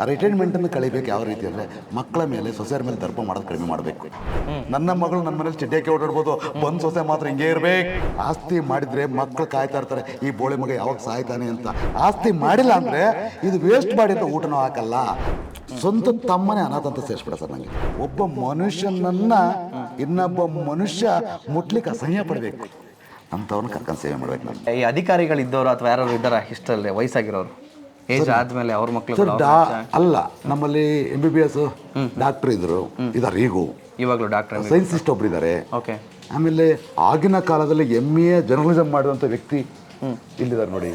ಆ ರಿಟೈರ್ಮೆಂಟನ್ನು ಕಳಿಬೇಕು ಯಾವ ರೀತಿ ಅಂದರೆ ಮಕ್ಕಳ ಮೇಲೆ ಸೊಸೆಯರ ಮೇಲೆ ದರ್ಪ ಮಾಡೋದು ಕಡಿಮೆ ಮಾಡಬೇಕು. ನನ್ನ ಮಗಳು ನನ್ನ ಮನೇಲಿ ಚಡ್ಡಕ್ಕೆ ಓಡಾಡ್ಬೋದು ಬಂದು ಸೊಸೆ ಮಾತ್ರ ಹಿಂಗೆ ಇರಬೇಕು. ಆಸ್ತಿ ಮಾಡಿದ್ರೆ ಮಕ್ಕಳು ಕಾಯ್ತಾ ಇರ್ತಾರೆ ಈ ಬೋಳೆ ಮಗ ಯಾವಾಗ ಸಾಯ್ತಾನೆ ಅಂತ. ಆಸ್ತಿ ಮಾಡಿಲ್ಲ ಅಂದರೆ ಇದು ವೇಸ್ಟ್ ಮಾಡಿ ಅಂತ ಊಟನೂ ಹಾಕಲ್ಲ. ಸ್ವಂತ ತಮ್ಮನೇ ಅನಾಥ ಅಂತ ಸೇರಿಸ್ಬಿಡ ಸರ್ ನನಗೆ ಒಬ್ಬ ಮನುಷ್ಯನನ್ನ ಇನ್ನೊಬ್ಬ ಮನುಷ್ಯ ಮುಟ್ಲಿಕ್ಕೆ ಅಸಹ್ಯ ಪಡಬೇಕು. ಅಂಥವ್ರನ್ನ ಕರ್ಕೊಂಡು ಸೇವೆ ಮಾಡ್ಬೇಕು ನಾನು. ಈ ಅಧಿಕಾರಿಗಳಿದ್ದವರು ಅಥವಾ ಯಾರು ಇದ್ದಾರ ಇಷ್ಟಲ್ಲೇ ವಯಸ್ಸಾಗಿರೋರು? ಏಜ್ ಆದ್ಮೇಲೆ ಅವ್ರ ಡಾ ಅಲ್ಲ ನಮ್ಮಲ್ಲಿ M B B S doctor ಇದ್ರು. ಇದಾರೆ ಈಗೂ. ಇವಾಗಲೂ ಡಾಕ್ಟರ್ ಸೈನ್ಸಿಸ್ಟ್ ಒಬ್ರು ಇದ್ದಾರೆ ಓಕೆ ಆಮೇಲೆ ಆಗಿನ ಕಾಲದಲ್ಲಿ ಎಂ ಎ ಜರ್ನಲಿಸಮ್ ಮಾಡಿದಂಥ ವ್ಯಕ್ತಿ ಇಲ್ಲಿದ್ದಾರೆ ನೋಡಿ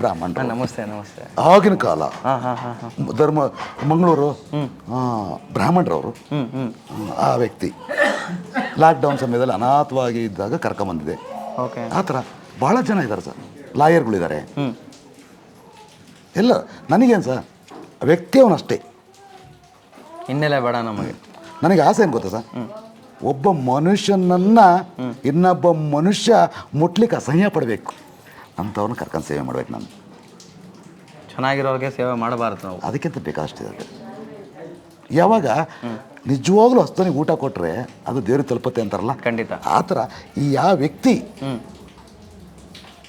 ಬ್ರಾಹ್ಮಣ ನಮಸ್ತೆ ನಮಸ್ತೆ. ಆಗಿನ ಕಾಲ. ಧರ್ಮ ಮಂಗಳೂರು ಬ್ರಾಹ್ಮಣರವರು. ಹ್ಮ್ ಹ್ಮ್. ಆ ವ್ಯಕ್ತಿ ಲಾಕ್ಡೌನ್ ಸಮಯದಲ್ಲಿ ಅನಾಥವಾಗಿ ಇದ್ದಾಗ ಕರ್ಕೊಂಬಂದಿದೆ. ಓಕೆ ಆ ಥರ ಭಾಳ ಜನ ಇದ್ದಾರೆ ಸರ್. ಲಾಯರ್ಗಳಿದ್ದಾರೆ ಎಲ್ಲ ನನಗೇನು ಸರ್? ವ್ಯಕ್ತಿ ಅವನಷ್ಟೇ ಹಿನ್ನೆಲೆ ಬೇಡ ನಮಗೆ. ನನಗೆ ಆಸೆ ಏನು ಗೊತ್ತಾ ಸರ್? ಒಬ್ಬ ಮನುಷ್ಯನನ್ನ ಇನ್ನೊಬ್ಬ ಮನುಷ್ಯ ಮುಟ್ಲಿಕ್ಕೆ ಅಸಹ್ಯ ಪಡಬೇಕು. ಅಂಥವ್ರನ್ನ ಕರ್ಕೊಂಡು ಸೇವೆ ಮಾಡ್ಬೇಕು ನಾನು. ಚೆನ್ನಾಗಿರೋರಿಗೆ ಸೇವೆ ಮಾಡಬಾರ್ದು ನಾವು. ಅದಕ್ಕಿಂತ ಬೇಕಾಷ್ಟಿದೆ ಯಾವಾಗ ನಿಜವಾಗ್ಲೂ ಹಸ್ತನಿಗೆ ಊಟ ಕೊಟ್ಟರೆ ಅದು ದೇವ್ರಿಗೆ ತಲುಪತ್ತೆ ಅಂತಾರಲ್ಲ? ಖಂಡಿತ. ಆ ಥರ ಈ ಯಾವ ವ್ಯಕ್ತಿ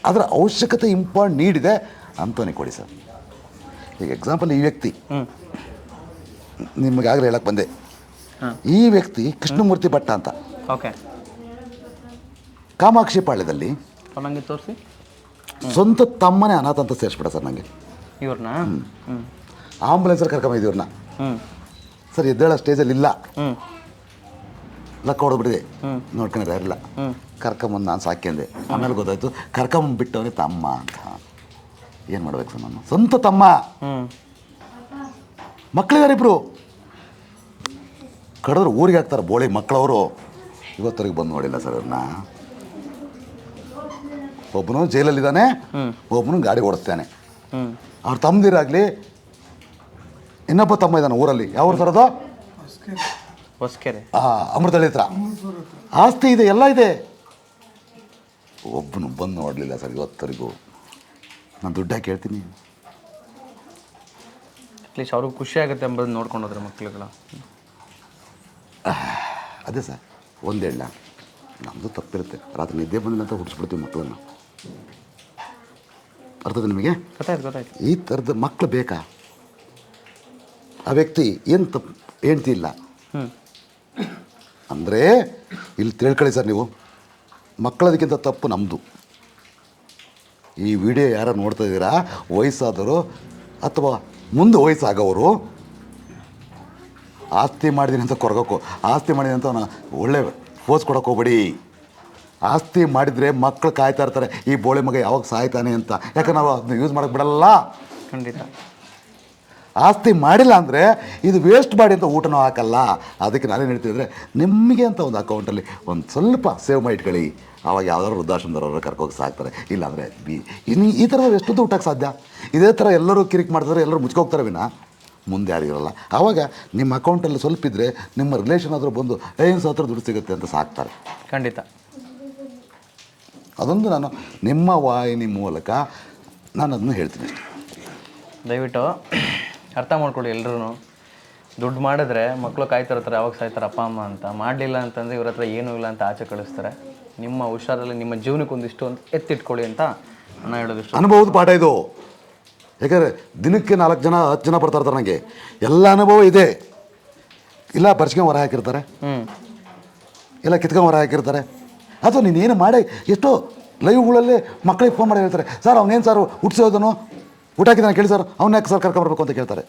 ಅದರ ಅವಶ್ಯಕತೆ ಇಂಪಾರ್ಟ್ ನೀಡಿದೆ ಅಂತವನಿಗೆ ಕೊಡಿ ಸರ್. ಈಗ ಎಕ್ಸಾಂಪಲ್ ಈ ವ್ಯಕ್ತಿ. ನಿಮಗೆ ಆಗಲೇ ಹೇಳಕ್ಕೆ ಬಂದೆ. ಈ ವ್ಯಕ್ತಿ ಕೃಷ್ಣಮೂರ್ತಿ ಭಟ್ಟ ಅಂತ. ಓಕೆ. ಕಾಮಾಕ್ಷಿ ಪಾಳ್ಯದಲ್ಲಿ ನನಗೆ ತೋರಿಸಿ. ಸ್ವಂತ ತಮ್ಮನೇ ಅನಾಥ ಅಂತ ಸೇರಿಸ್ಬಿಡ ಸರ್ ನನಗೆ ಇವ್ರನ್ನ? ಆಂಬುಲೆನ್ಸಲ್ಲಿ ಕರ್ಕೊಂಬಂದು ಇವ್ರನ್ನ. ಸರ್ ಎದ್ದೇಳೋ ಸ್ಟೇಜಲ್ಲಿ ಇಲ್ಲ. ಲಕ್ಕ ಹೊಡೆದ್ಬಿಟ್ಟಿದೆ. ನೋಡ್ಕೊಂಡಿರ ಇಲ್ಲ ಕರ್ಕೊಂಬಂದು ನಾನು ಸಾಕ್ಯಂದೆ ಆಮೇಲೆ ಗೊತ್ತಾಯ್ತು ಕರ್ಕೊಂಬಂದ್ಬಿಟ್ಟವನೇ ತಮ್ಮ ಅಂತ. ಏನು ಮಾಡ್ಬೇಕು ಸರ್ ನಾನು? ಸ್ವಂತ ತಮ್ಮ. ಮಕ್ಕಳಿದ್ದಾರೆ ಇಬ್ಬರು ಕಡಿದ್ರೆ ಊರಿಗೆ ಹಾಕ್ತಾರೆ ಬೋಳಿ ಮಕ್ಕಳವರು ಇವತ್ತರೆಗೆ ಬಂದು ನೋಡಿಲ್ಲ ಸರ್ ಅವ್ರನ್ನ ಒಬ್ಬನು ಜೈಲಲ್ಲಿದ್ದಾನೆ. ಒಬ್ಬನು ಗಾಡಿ ಓಡಿಸ್ತಾನೆ. ಅವ್ರು ತಮ್ಮದಿರಾಗಲಿ ಇನ್ನೊಬ್ಬ ತಮ್ಮ ಇದ್ದಾನೆ ಊರಲ್ಲಿ. ಯಾವ ಸರ್ ಅದು? ಅಮೃತಳ್ಳಿ ಹತ್ರ. ಆಸ್ತಿ ಇದೆ ಎಲ್ಲ ಇದೆ. ಒಬ್ಬನು ಬಂದು ನೋಡಲಿಲ್ಲ ಸರ್ ಇವತ್ತರೆಗೂ ನಾನು ದುಡ್ಡು ಕೇಳ್ತೀನಿ. ಹೇಳ್ತೀನಿ ಅಟ್ಲೀಸ್ಟ್ ಅವ್ರಿಗೆ ಖುಷಿ ಆಗುತ್ತೆ ಎಂಬುದು ನೋಡ್ಕೊಂಡು ಹೋದ್ರೆ ಮಕ್ಳುಗಳ. ಅದೇ ಸರ್ ಒಂದು ಹೇಳ ನಮ್ಮದು ತಪ್ಪಿರುತ್ತೆ. ರಾತ್ರಿ ನಿದ್ದೆ ಬಂದಿಲ್ಲ ಅಂತ ಹುಟ್ಟಿಸ್ಬಿಡ್ತೀವಿ ಮಕ್ಕಳನ್ನು ಅರ್ಥದ ನಿಮಗೆ? ಗೊತ್ತಾಯ್ತು ಗೊತ್ತಾಯ್ತು. ಈ ಥರದ ಮಕ್ಕಳು ಬೇಕಾ? ಆ ವ್ಯಕ್ತಿ ಏನು ತಪ್ಪು ಇಲ್ಲ? ಹ್ಞೂ ಅಂದರೆ ಇಲ್ಲಿ ತಿಳ್ಕೊಳ್ಳಿ ಸರ್ ನೀವು. ಮಕ್ಕಳದಕ್ಕಿಂತ ತಪ್ಪು ನಮ್ಮದು ಈ ವಿಡಿಯೋ ಯಾರು ನೋಡ್ತಾ ಇದ್ದೀರಾ? ವಯಸ್ಸಾದವರು ಅಥವಾ ಮುಂದೆ ವಯಸ್ಸಾಗವರು, ಆಸ್ತಿ ಮಾಡಿದ್ದೀನಿ ಅಂತ ಕೊರಗಕ್ಕೋ, ಆಸ್ತಿ ಮಾಡಿದೆ ಅಂತ ಒಳ್ಳೆ ಪೋಸ್ ಕೊಡೋಕೆ ಹೋಗ್ಬೇಡಿ. ಆಸ್ತಿ ಮಾಡಿದರೆ ಮಕ್ಕಳು ಕಾಯ್ತಾ ಇರ್ತಾರೆ, ಈ ಬೋಳೆ ಮಗ ಯಾವಾಗ ಸಾಯ್ತಾನೆ ಅಂತ. ಯಾಕಂದ್ರೆ ನಾವು ಅದನ್ನ ಯೂಸ್ ಮಾಡೋಕ್ಕೆ ಬಿಡಲ್ಲ. ಖಂಡಿತ. ಆಸ್ತಿ ಮಾಡಿಲ್ಲ ಅಂದರೆ ಇದು ವೇಸ್ಟ್ ಮಾಡಿ ಅಂತ ಊಟನೂ ಹಾಕಲ್ಲ. ಅದಕ್ಕೆ ನಾನೇನು ಹೇಳ್ತಿದ್ರೆ ನಿಮಗೆ ಅಂತ ಒಂದು ಅಕೌಂಟಲ್ಲಿ ಒಂದು ಸ್ವಲ್ಪ ಸೇವ್ ಮಾಡಿ ಇಟ್ಕೊಳ್ಳಿ. ಆವಾಗ ಯಾವ್ದಾದ್ರು ವೃದ್ಧಾಶ್ರಮದವ್ರು ಕರ್ಕೋಗಿ ಸಾಕ್ತಾರೆ. ಇಲ್ಲಾಂದರೆ ಬಿ ಇನ್ನು ಈ ಥರ ಎಷ್ಟೊತ್ತು ಊಟಕ್ಕೆ ಸಾಧ್ಯ. ಇದೇ ಥರ ಎಲ್ಲರೂ ಕಿರಿಕ್ ಮಾಡ್ತಾರೆ ಎಲ್ಲರೂ ಮುಚ್ಕೋಗ್ತಾರೆ ವಿನ. ಮುಂದೆ ಯಾರಿರಲ್ಲ ಆವಾಗ ನಿಮ್ಮ ಅಕೌಂಟಲ್ಲಿ ಸ್ವಲ್ಪ ಇದ್ದರೆ ನಿಮ್ಮ ರಿಲೇಷನ್ ಆದರೂ ಬಂದು ಏನು ಹತ್ರ ದುಡ್ಡು ಸಿಗುತ್ತೆ ಅಂತ ಸಾಕ್ತಾರೆ. ಖಂಡಿತ. ಅದೊಂದು ನಾನು ನಿಮ್ಮ ವಾಹಿನಿ ಮೂಲಕ ನಾನು ಅದನ್ನು ಹೇಳ್ತೀನಿ ಅಷ್ಟೇ. ದಯವಿಟ್ಟು ಅರ್ಥ ಮಾಡ್ಕೊಳ್ಳಿ ಎಲ್ರೂ ದುಡ್ಡು ಮಾಡಿದ್ರೆ ಮಕ್ಕಳು ಕಾಯ್ತಾ ಇರ್ತಾರೆ ಯಾವಾಗ ಸಾಯ್ತಾರೆ ಅಪ್ಪ ಅಮ್ಮ ಅಂತ. ಮಾಡಲಿಲ್ಲ ಅಂತಂದರೆ ಇವ್ರ ಹತ್ರ ಏನೂ ಇಲ್ಲ ಅಂತ ಆಚೆ ಕಳಿಸ್ತಾರೆ. ನಿಮ್ಮ ಹುಷಾರಲ್ಲಿ ನಿಮ್ಮ ಜೀವನಕ್ಕೆ ಒಂದಿಷ್ಟು ಒಂದು ಎತ್ತಿಟ್ಕೊಳ್ಳಿ ಅಂತ ನಾನು ಹೇಳೋದಿಷ್ಟು ಅನುಭವದ ಪಾಠ ಇದು. ಯಾಕಂದರೆ ದಿನಕ್ಕೆ ನಾಲ್ಕು ಜನ ಹತ್ತು ಜನ ಬರ್ತಾ ಇರ್ತಾರೆ ನನಗೆ ಎಲ್ಲ ಅನುಭವ ಇದೆ. ಇಲ್ಲ ಬರ್ಸ್ಕೊಂಡು ಹೊರ ಹಾಕಿರ್ತಾರೆ. ಹ್ಞೂ ಇಲ್ಲ ಕಿತ್ಕೊಂಡು ಹೊರ ಹಾಕಿರ್ತಾರೆ. ಅಥವಾ ಏನು ಮಾಡಿ ಎಷ್ಟೋ ಲೈವ್ಗಳಲ್ಲಿ ಮಕ್ಕಳಿಗೆ ಫೋನ್ ಮಾಡಿ ಹೇಳ್ತಾರೆ ಸರ್ ಅವನೇನು ಸರ್ ಹುಟ್ಟಿಸೋದನು ಊಟ ಹಾಕಿದ್ದಾನೆ ಕೇಳಿ ಸರ್. ಅವನ್ನ ಯಾಕೆ ಸರ್ ಕರ್ಕೊಂಬರ್ಬೇಕು ಅಂತ ಕೇಳ್ತಾರೆ.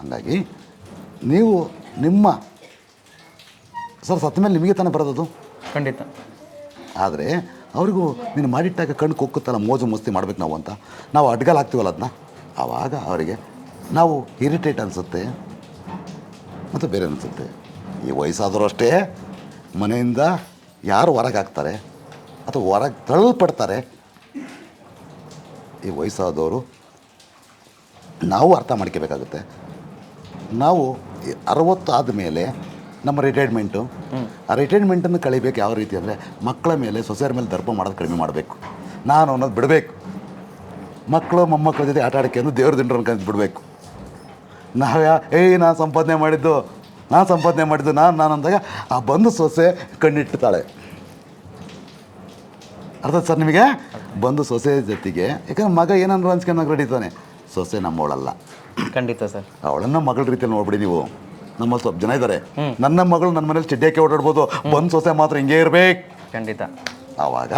ಹಾಗಾಗಿ ನೀವು ನಿಮ್ಮ ಸರ್ ಸತ್ತ ಮೇಲೆ ನಿಮಗೆ ತಾನೇ ಬರೋದು ಖಂಡಿತ. ಆದರೆ ಅವ್ರಿಗೂ ನೀನು ಮಾಡಿಟ್ಟಾಗ ಕಣ್ಣು ಕೊಕ್ಕುತ್ತಲ್ಲ ಮೋಜು ಮಸ್ತಿ ಮಾಡ್ಬೇಕು ನಾವು ಅಂತ. ನಾವು ಅಡ್ಗಲ್ ಹಾಕ್ತೀವಲ್ಲ ಅದನ್ನ ಆವಾಗ ಅವರಿಗೆ ನಾವು ಇರಿಟೇಟ್ ಅನಿಸುತ್ತೆ ಮತ್ತು ಬೇರೆ ಅನಿಸುತ್ತೆ. ಈ ವಯಸ್ಸಾದರೂ ಅಷ್ಟೇ ಮನೆಯಿಂದ ಯಾರು ಹೊರಗೆ ಹಾಕ್ತಾರೆ ಅಥವಾ ಹೊರಗೆ ತಳ್ಳಲ್ಪಡ್ತಾರೆ ಈ ವಯಸ್ಸಾದವರು ನಾವು ಅರ್ಥ ಮಾಡ್ಕೋಬೇಕಾಗುತ್ತೆ. ನಾವು ಅರವತ್ತು ಆದಮೇಲೆ ನಮ್ಮ ರಿಟೈರ್ಮೆಂಟು ಆ ರಿಟೈರ್ಮೆಂಟನ್ನು ಕಳಿಬೇಕು ಯಾವ ರೀತಿ ಅಂದರೆ ಮಕ್ಕಳ ಮೇಲೆ ಸೊಸೆಯರ ಮೇಲೆ ದರ್ಪ ಮಾಡೋದು ಕಡಿಮೆ ಮಾಡಬೇಕು. ನಾನು ಅನ್ನೋದು ಬಿಡಬೇಕು. ಮಕ್ಕಳು ಮೊಮ್ಮಕ್ಕಳ ಜೊತೆ ಆಟ ಆಡೋಕ್ಕೆ ಅಂದ್ರೆ ದೇವ್ರ ದಿಂಡ್ರು ಅನ್ಕೊಂಡು ಬಿಡಬೇಕು. ನಾವ್ಯಾ ಏಯ್, ನಾನು ಸಂಪಾದನೆ ಮಾಡಿದ್ದು, ನಾನು ಸಂಪಾದನೆ ಮಾಡಿದ್ದು, ನಾನು ನಾನು ಅಂದಾಗ ಆ ಬಂದು ಸೊಸೆ ಕಣ್ಣಿಡ್ತಾಳೆ ಅರ್ಥ ಸರ್ ನಿಮಗೆ? ಬಂದು ಸೊಸೆ ಜೊತೆಗೆ ಯಾಕಂದ್ರೆ ಮಗ ಏನಂದ್ರು ಅನ್ಸ್ಕೊಂಡು ರೆಡಿತಾನೆ ಸೊಸೆ ನಮ್ಮವಳಲ್ಲ. ಖಂಡಿತ ಸರ್. ಅವಳನ್ನ ಮಗಳ ರೀತಿಯಲ್ಲಿ ನೋಡ್ಬಿಡಿ ನೀವು. ನಮ್ಮ ಸ್ವಲ್ಪ ಜನ ಇದ್ದಾರೆ ನನ್ನ ಮಗಳು ನನ್ನ ಮನೇಲಿ ಚಿಡ್ಡಕ್ಕೆ ಓಡಾಡ್ಬೋದು. ಬಂದು ಸೊಸೆ ಮಾತ್ರ ಹಿಂಗೆ ಇರ್ಬೇಕು. ಖಂಡಿತ. ಆವಾಗ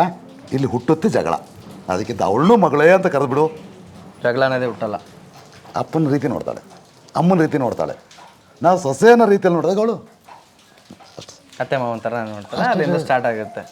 ಇಲ್ಲಿ ಹುಟ್ಟುತ್ತೆ ಜಗಳ. ಅದಕ್ಕಿಂತ ಅವಳನ್ನೂ ಮಗಳೇ ಅಂತ ಕರೆದ್ಬಿಡು. ಜಗಳ ಅನ್ನೋದೇ ಹುಟ್ಟಲ್ಲ. ಅಪ್ಪನ ರೀತಿ ನೋಡ್ತಾಳೆ. ಅಮ್ಮನ ರೀತಿ ನೋಡ್ತಾಳೆ. ನಾವು ಸೊಸೆನ ರೀತಿಯಲ್ಲಿ ನೋಡಿದಾಗ ಅವಳು ಅತ್ತೆ ಮಾವನ ಥರ ನೋಡ್ತಾಳೆ ಅದರಿಂದ ಸ್ಟಾರ್ಟ್ ಆಗುತ್ತೆ.